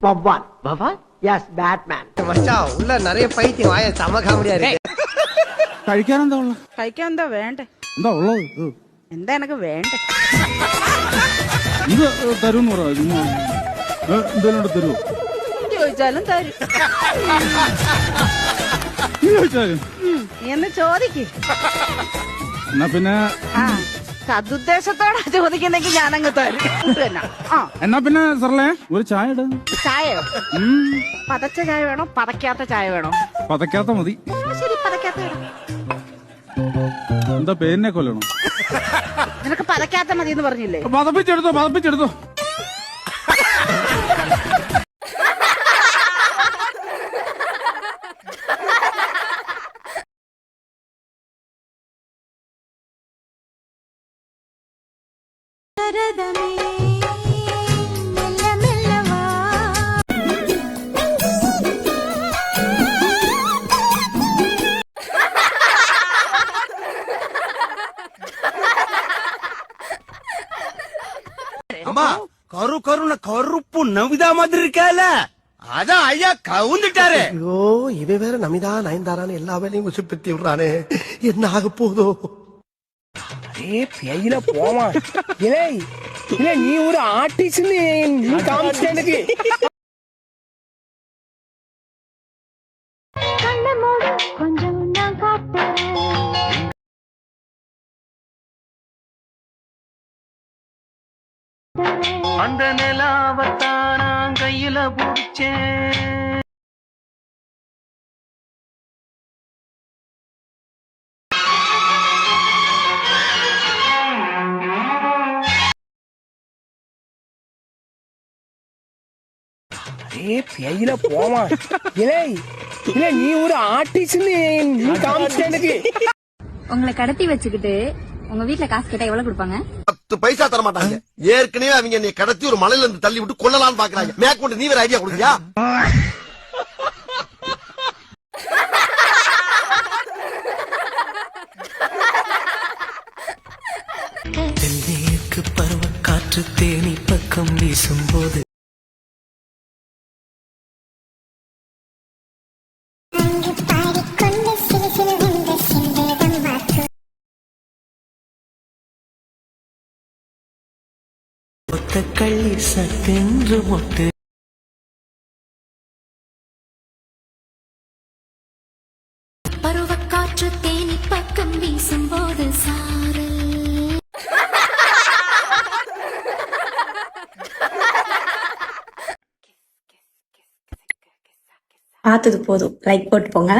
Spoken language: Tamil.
வவ்வால் பவால் எஸ் பேட்மேன் மச்சான் உள்ள நிறைய பைத்தியம் வாய செம காமெடியா இருக்கு കഴിക്കാൻ എന്താ ഉള്ളത് കഴിക്കാൻ എന്താ വേണ്ടേ എന്താ ഉള്ളത് ഇത് എന്താ എനക്ക് വേണ്ടേ ഇത് തരുമെന്ന് പറയാം ചുമ്മാ ഏ, എന്തേലും കൂടെ തരുമോ ചോദിച്ചാലും തരും നീ ചോദിച്ചാലും ഉം, നീ എന്ന് ചോദിക്ക് എന്നാ പിന്നെ ആ സതുദ്ദേശത്തോടെ ചോദിക്കുന്നെങ്കിൽ ഞാൻ അങ്ങ് തരും എന്നാ പിന്നെ സർലേ ഒരു ചായ ചായയോ? പതച്ച ചായ വേണോ? പതക്കാത്ത ചായ വേണോ? പതക്കാത്ത മതി. ശരി പതക്കാത്ത എന്താ പേരിനെ കൊല്ലണം? നിനക്ക് പതക്കാത്ത മതി എന്ന് പറഞ്ഞില്ലേ? പതപ്പിച്ചെടുത്തോ പതപ്പിച്ചെടുത്തോ. அம்மா கரு கருன கருப்பு நவிதா மாதிரி இருக்கால. அதான் ஐயா கவுந்துட்டாரு. ஐயோ இவன் வேற நமிதா நயன்தாரான்னு எல்லா வேலையும் உசுப்பத்தி விடுறானே. என்ன ஆக போதோ ஏ பெயில போமா. இல்லை இல்ல நீ ஒரு ஆர்டிஸ்ட் நீ காமிச்சிட்ட எனக்கு. அந்த நிலாவத்தான் கையில பிடிச்சேன். ஏ பெயில போமா இல்லை இல்ல நீ ஒரு ஆர்டிஸ்ட் நீ காமிச்சிட்ட எனக்கு. உங்களை கடத்தி வச்சுக்கிட்டு உங்க வீட்ல காசு கேட்டா எவ்வளவு கொடுப்பாங்க? பத்து பைசா தர மாட்டாங்க. ஏற்கனவே அவங்க என்னை கடத்தி ஒரு மலையில இருந்து தள்ளி விட்டு கொல்லலாம்னு பாக்குறாங்க. மேற்கொண்டு நீ வேற ஐடியா கொடுக்கியா? தென்மேற்கு பருவ காற்று தேனி பக்கம் வீசும்போது ஒத்த கள்ளி சட்டென்று மொட்டு பருவக்காற்று தேனி பக்கம் வீசும்போது சாரல். பார்த்தது போதும். லைக் போட்டு போங்க